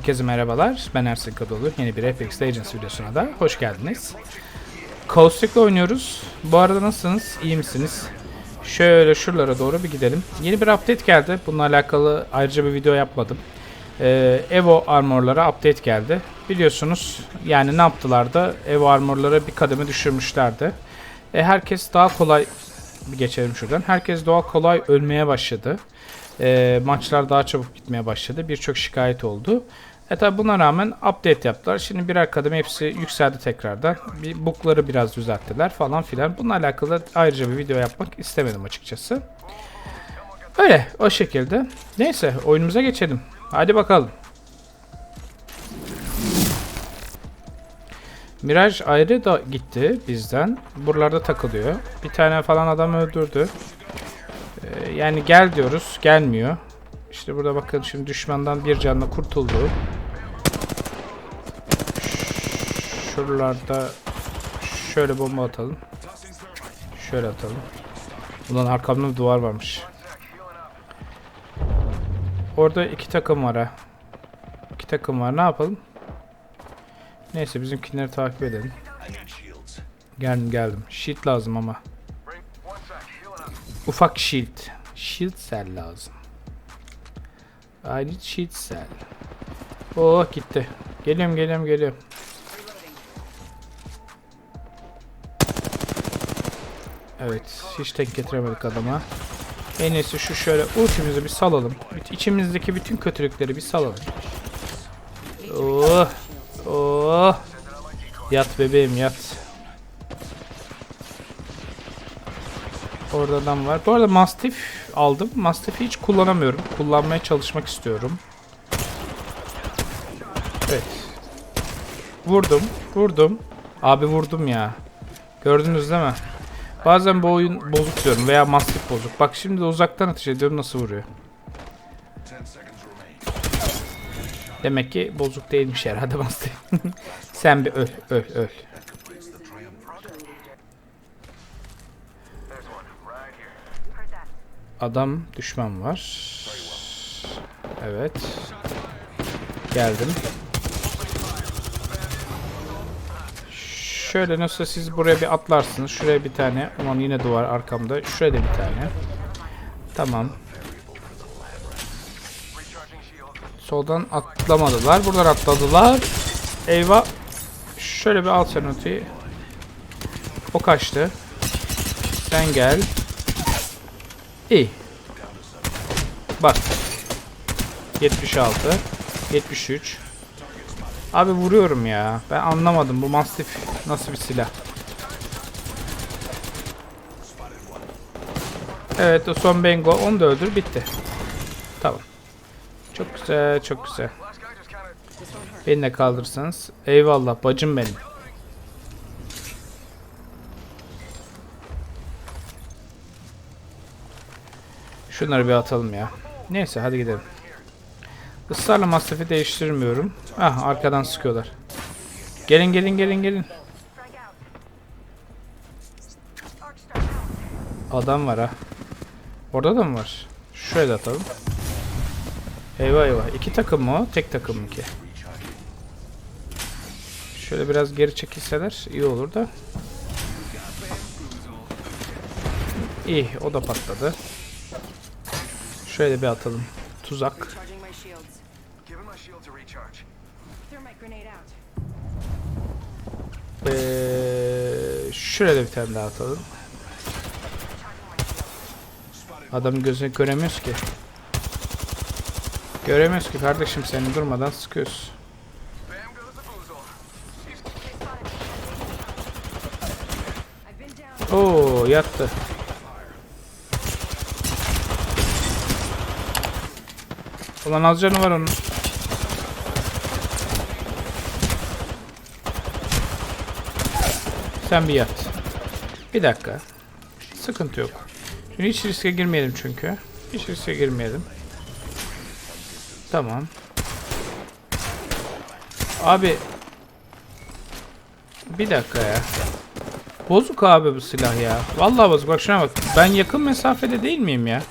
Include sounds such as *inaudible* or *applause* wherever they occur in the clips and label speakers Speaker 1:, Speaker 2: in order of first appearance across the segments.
Speaker 1: Herkese merhabalar. Ben Ersin Kadıoğlu. Yeni bir FX Legends videosuna da hoş geldiniz. Caustic'le oynuyoruz. Bu arada nasılsınız? İyi misiniz? Şöyle şuralara doğru bir gidelim. Yeni bir update geldi. Bununla alakalı ayrıca bir video yapmadım. Ee, Evo armorlara update geldi. Biliyorsunuz yani ne yaptılar da Evo armorlara bir kademe düşürmüşlerdi. E, herkes daha kolay bir geçelim şuradan. Herkes daha kolay ölmeye başladı. E, maçlar daha çabuk gitmeye başladı. Birçok şikayet oldu. E tabi buna rağmen update yaptılar. Şimdi birer kademe hepsi yükseldi tekrardan. Bir bug'ları biraz düzelttiler falan filan. Bununla alakalı ayrıca bir video yapmak istemedim açıkçası. Öyle o şekilde. Neyse oyunumuza geçelim. Hadi bakalım. Miraj ayrı da gitti bizden. Buralarda takılıyor. Bir tane falan adam öldürdü. Ee, yani gel diyoruz. Gelmiyor. İşte burada bakın şimdi düşmandan bir canla kurtuldu. Şuralarda şöyle bomba atalım. Şöyle atalım. Bundan arkamda bir duvar varmış. Orada iki takım var ha. İki takım var. Ne yapalım? Neyse bizimkileri takip edelim. Geldim geldim. Shield lazım ama. Ufak shield. Shield cell lazım. I need shield cell. Oh gitti. Geliyorum geliyorum geliyorum. Evet hiç tek getiremedik adama. En iyisi şu şöyle ultimizi bir salalım. İçimizdeki bütün kötülükleri bir salalım. Oh. Oh. Yat bebeğim yat. Orada adam var. Bu arada Mastiff aldım. Mastiff'i hiç kullanamıyorum. Kullanmaya çalışmak istiyorum. Evet. Vurdum. Vurdum. Abi vurdum ya. Gördünüz değil mi? Bazen bu oyun bozuk diyorum veya Mastiff bozuk. Bak şimdi uzaktan ateş ediyorum nasıl vuruyor. Demek ki bozuk değilmiş herhalde Mastiff. *laughs* Sen bir öl, öl, öl. Adam düşman var. Evet. Geldim. Şöyle nasıl siz buraya bir atlarsınız. Şuraya bir tane. Aman yine duvar arkamda. Şuraya da bir tane. Tamam. Soldan atlamadılar. Buradan atladılar. Eyvah. Şöyle bir al sen öteyi. O kaçtı. Sen gel. İyi. Bak. 76. 73. Abi vuruyorum ya. Ben anlamadım bu Mastiff nasıl bir silah. Evet o son Bengo onu da öldür bitti. Tamam. Çok güzel çok güzel. Beni de kaldırsanız. Eyvallah bacım benim. Şunları bir atalım ya. Neyse hadi gidelim. Israrla Mastiff'i değiştirmiyorum. Ah arkadan sıkıyorlar. Gelin gelin gelin gelin. Adam var ha. Orada da mı var? Da atalım. Eyvah eyvah. İki takım mı o? Tek takım mı ki? Şöyle biraz geri çekilseler iyi olur da. İyi o da patladı. Şöyle bir atalım. Tuzak. Ee, şuraya da bir tane daha atalım. Adamın gözünü göremiyoruz ki. Göremiyoruz ki kardeşim seni durmadan sıkıyoruz. Oo yattı. Ulan az canı var onun. Sen bir yat. Bir dakika. Sıkıntı yok. Şimdi hiç riske girmeyelim çünkü. Hiç riske girmeyelim. Tamam. Abi. Bir dakika ya. Bozuk abi bu silah ya. Vallahi bozuk. Bak şuna bak. Ben yakın mesafede değil miyim ya?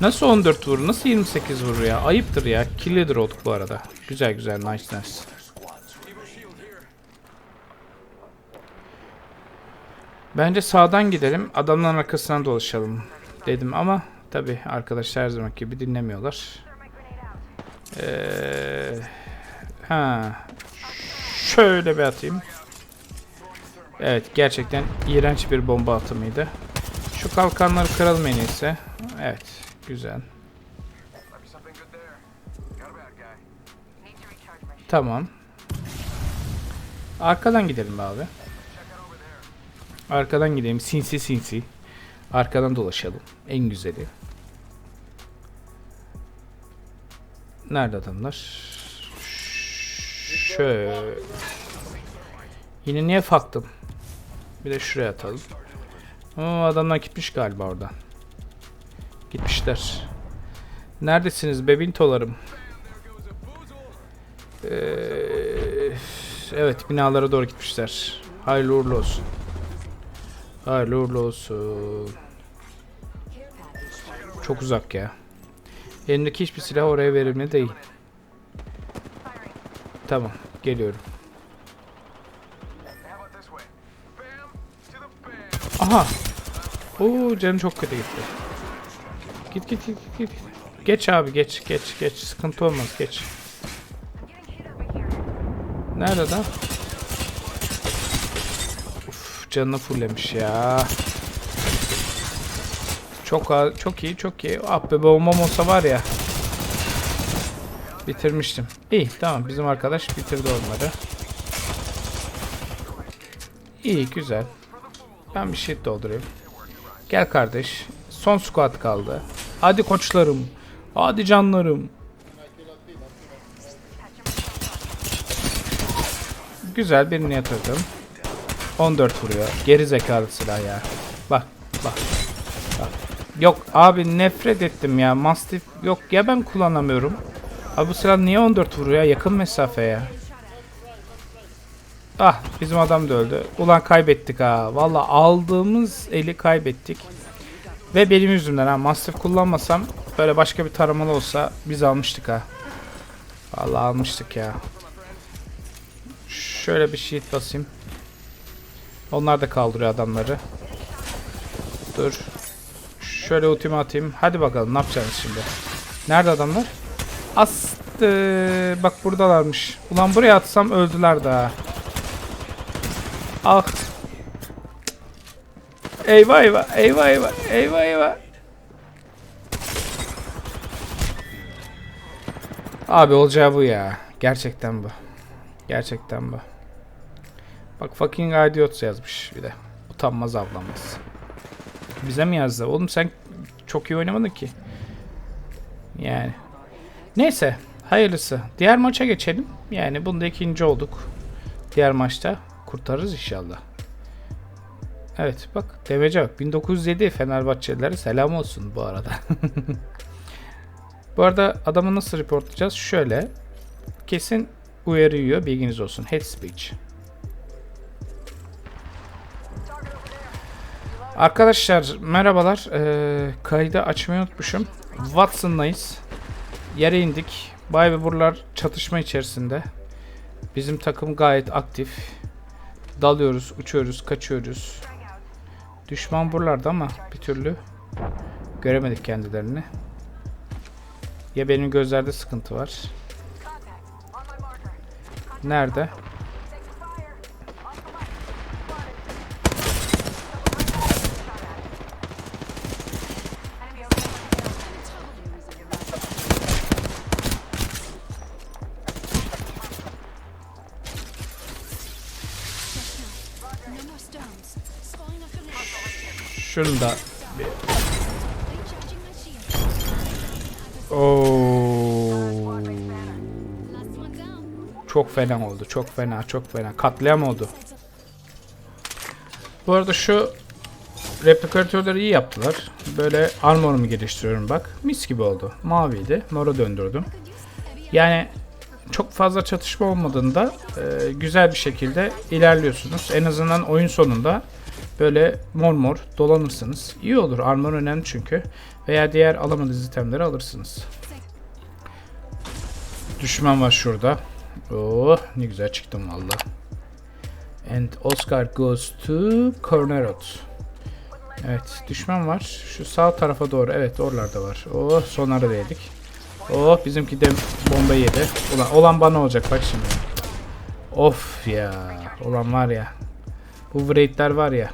Speaker 1: Nasıl 14 vurur? Nasıl 28 vurur ya? Ayıptır ya. Kill leader olduk bu arada. Güzel güzel. Nice nice. Bence sağdan gidelim. Adamların arkasından dolaşalım dedim ama tabi arkadaşlar her zaman gibi dinlemiyorlar. Ee, ha. Şöyle bir atayım. Evet gerçekten iğrenç bir bomba atımıydı. Şu kalkanları kıralım en iyisi. Evet güzel. Tamam. Arkadan gidelim abi. Arkadan gidelim sinsi sinsi. Arkadan dolaşalım. En güzeli. Nerede adamlar? Şöyle. Yine niye faktım? Bir de şuraya atalım. Oo, adamlar gitmiş galiba oradan. Gitmişler. Neredesiniz bebintolarım? Ee, evet binalara doğru gitmişler. Hayırlı uğurlu olsun. Hayırlı uğurlu olsun. Çok uzak ya. Elimdeki hiçbir silah oraya verimli değil. Tamam geliyorum. Aha. Oo canım çok kötü gitti. Git git git git. Geç abi geç geç geç sıkıntı olmaz geç. Nerede adam? Canını fullemiş ya. Çok çok iyi çok iyi. Ah be bombam olsa var ya. Bitirmiştim. İyi tamam bizim arkadaş bitirdi onları. İyi güzel. Ben bir şey doldurayım. Gel kardeş. Son squat kaldı. Hadi koçlarım. Hadi canlarım. Güzel birini yatırdım. 14 vuruyor. Geri zekalı silah ya. Bak bak. bak. Yok abi nefret ettim ya. Mastiff yok ya ben kullanamıyorum. Abi bu silah niye 14 vuruyor ya? Yakın mesafe ya. Ah bizim adam da öldü. Ulan kaybettik ha. Valla aldığımız eli kaybettik. Ve benim yüzümden ha. Mastiff kullanmasam böyle başka bir taramalı olsa biz almıştık ha. Valla almıştık ya. Şöyle bir sheet basayım. Onlar da kaldırıyor adamları. Dur. Şöyle ultimi atayım. Hadi bakalım ne yapacağız şimdi. Nerede adamlar? Astı. Bak buradalarmış. Ulan buraya atsam öldüler daha. Ah. Eyvah eyvah. Eyvah eyvah. Eyvah eyvah. Abi olacağı bu ya. Gerçekten bu. Gerçekten bu. Bak fucking idiot yazmış bir de. Utanmaz avlanmaz. Bize mi yazdı? Oğlum sen çok iyi oynamadın ki. Yani. Neyse. Hayırlısı. Diğer maça geçelim. Yani bunda ikinci olduk. Diğer maçta kurtarırız inşallah. Evet bak demece bak 1907 Fenerbahçelilere selam olsun bu arada. *laughs* bu arada adamı nasıl reportlayacağız? Şöyle. Kesin uyarı yiyor bilginiz olsun. Head speech. Arkadaşlar merhabalar. Ee, kaydı açmayı unutmuşum. Watson'dayız. Yere indik. Bay ve buralar çatışma içerisinde. Bizim takım gayet aktif. Dalıyoruz, uçuyoruz, kaçıyoruz. Düşman buralarda ama bir türlü göremedik kendilerini. Ya benim gözlerde sıkıntı var. Nerede? Şunu da. Oo. Çok fena oldu. Çok fena, çok fena. Katliam oldu. Bu arada şu replikatörleri iyi yaptılar. Böyle armorumu geliştiriyorum bak. Mis gibi oldu. Maviydi. Mora döndürdüm. Yani çok fazla çatışma olmadığında e, güzel bir şekilde ilerliyorsunuz. En azından oyun sonunda böyle mor mor dolanırsınız. İyi olur. Armor önemli çünkü. Veya diğer alamadığınız itemleri alırsınız. Düşman var şurada. Oh ne güzel çıktım valla. And Oscar goes to Cornerot. Evet düşman var. Şu sağ tarafa doğru. Evet oralarda var. Oh sonları değdik. Oh bizimki de bomba yedi. Ulan olan bana olacak bak şimdi. Of ya. Olan var ya. Bu Wraith'ler var ya.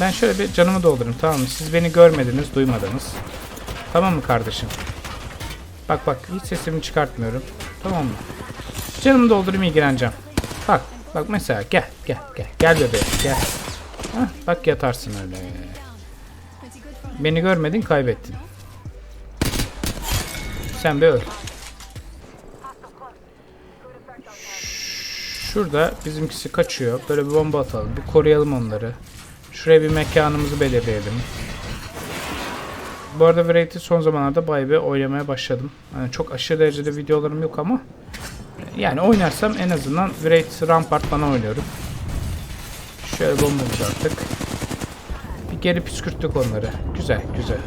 Speaker 1: Ben şöyle bir canımı doldurayım tamam mı? Siz beni görmediniz, duymadınız. Tamam mı kardeşim? Bak bak hiç sesimi çıkartmıyorum. Tamam mı? Canımı doldurayım ilgileneceğim. Bak bak mesela gel gel gel. Gel bebeğim gel. Hah, bak yatarsın öyle. Beni görmedin kaybettin. Sen bir öl. Şurada bizimkisi kaçıyor. Böyle bir bomba atalım. Bir koruyalım onları. Şuraya bir mekanımızı belirleyelim. Bu arada Wraith'i son zamanlarda bayağı bir oynamaya başladım. Yani çok aşırı derecede videolarım yok ama yani oynarsam en azından Wraith Rampart falan oynuyorum. Şöyle bombamızı attık. Bir geri püskürttük onları. Güzel güzel.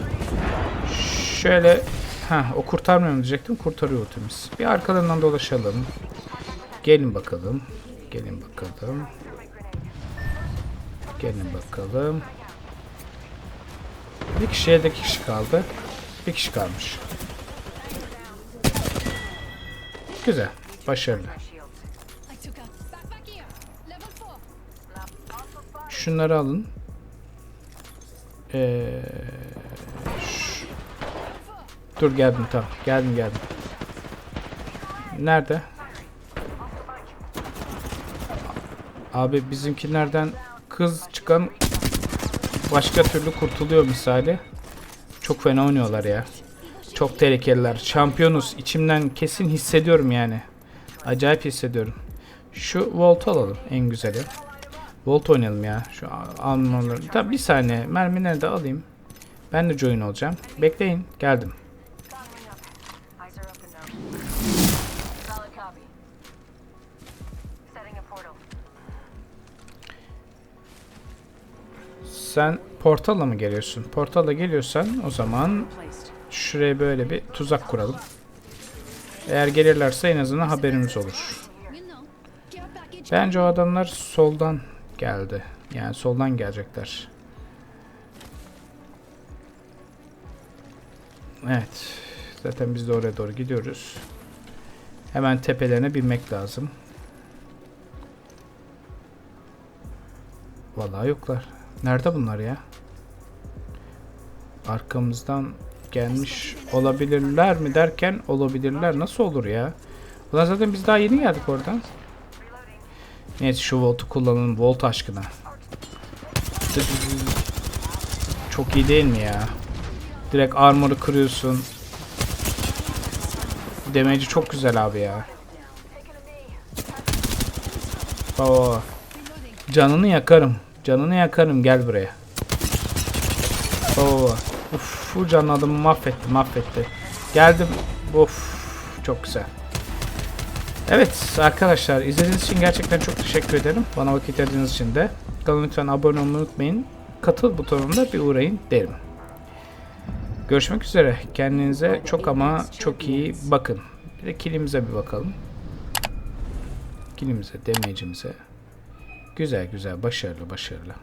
Speaker 1: Şöyle ha o kurtarmıyor diyecektim. Kurtarıyor ultimiz. Bir arkalarından dolaşalım. Gelin bakalım. Gelin bakalım. Gelin bakalım. Bir kişiye iki kişi kaldı. Bir kişi kalmış. Güzel. Başarılı.
Speaker 2: I took a backpack here. Level 4.
Speaker 1: Şunları alın. Ee, Dur geldim tamam. Geldim geldim. Nerede? Abi bizimkilerden kız çıkan başka türlü kurtuluyor misali. Çok fena oynuyorlar ya. Çok tehlikeliler. Şampiyonuz. İçimden kesin hissediyorum yani. Acayip hissediyorum. Şu Volt alalım en güzeli. Volt oynayalım ya. Şu almaları. Tabi bir saniye. Mermileri de alayım. Ben de join olacağım. Bekleyin. Geldim. Sen portalla mı geliyorsun? Portalla geliyorsan o zaman şuraya böyle bir tuzak kuralım. Eğer gelirlerse en azından haberimiz olur. Bence o adamlar soldan geldi. Yani soldan gelecekler. Evet. Zaten biz de oraya doğru gidiyoruz. Hemen tepelerine binmek lazım. Vallahi yoklar. Nerede bunlar ya? Arkamızdan gelmiş olabilirler mi derken olabilirler. Nasıl olur ya? Ulan zaten biz daha yeni geldik oradan. Neyse şu voltu kullanalım. Volt aşkına. Çok iyi değil mi ya? Direkt armoru kırıyorsun. Damage'i çok güzel abi ya. Oo. Canını yakarım. Canını yakarım gel buraya. Oo. Uf, bu canlı adamı mahvetti mahvetti. Geldim. Of çok güzel. Evet arkadaşlar izlediğiniz için gerçekten çok teşekkür ederim. Bana vakit ayırdığınız için de. Kanala lütfen abone olmayı unutmayın. Katıl butonuna bir uğrayın derim. Görüşmek üzere. Kendinize çok ama çok iyi bakın. Bir de kilimize bir bakalım. Kilimize, damage'imize. Güzel güzel, başarılı başarılı.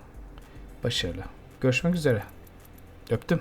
Speaker 1: Başarılı. Görüşmek üzere. Öptüm.